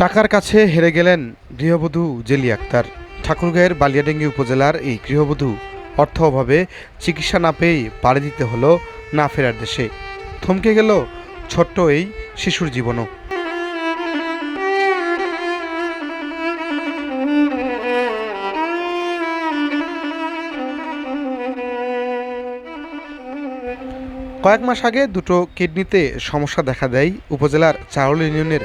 টাকার কাছে হেরে গেলেন গৃহবধূ জেলি আক্তার। ঠাকুরগাঁয়ের বালিয়াডেঙ্গি উপজেলার এই গৃহবধূ অর্থ অভাবে চিকিৎসা না পেয়ে পাড়ি দিতে হলো না ফেরার দেশে। থমকে গেল ছোট্ট এই শিশুর জীবনও। কয়েক মাস আগে দুটো কিডনিতে সমস্যা দেখা দেয় উপজেলার চারুল ইউনিয়নের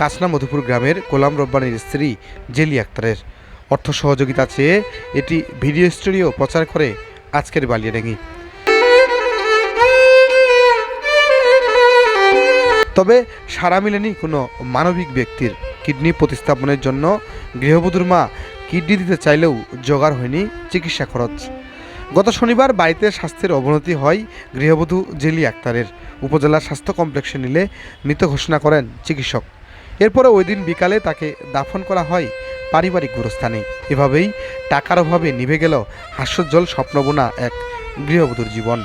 কাছনা মধুপুর গ্রামের গোলাম রব্বানির স্ত্রী জেলি আক্তারের। অর্থ সহযোগিতা চেয়ে এটি ভিডিও স্টুডিও প্রচার করে আজকের বালিয়াডাঙ্গি তবে সারা মিলেনি কোনো মানবিক ব্যক্তির। কিডনি প্রতিস্থাপনের জন্য গৃহবধূর মা কিডনি দিতে চাইলেও জোগাড় হয়নি চিকিৎসা খরচ। গত শনিবার বাড়িতে স্বাস্থ্যের অবনতি হয় গৃহবধূ জেলি আক্তারের। উপজেলা স্বাস্থ্য কমপ্লেক্সে নিলে মৃত ঘোষণা করেন চিকিৎসক। এরপরে ওই দিন বিকালে তাকে দাফন করা হয় পারিবারিক গুরুস্থানে। এভাবেই টাকার অভাবে নিভে গেল হাস্যজ্জ্বল স্বপ্নবোনা এক গৃহবধূর জীবন।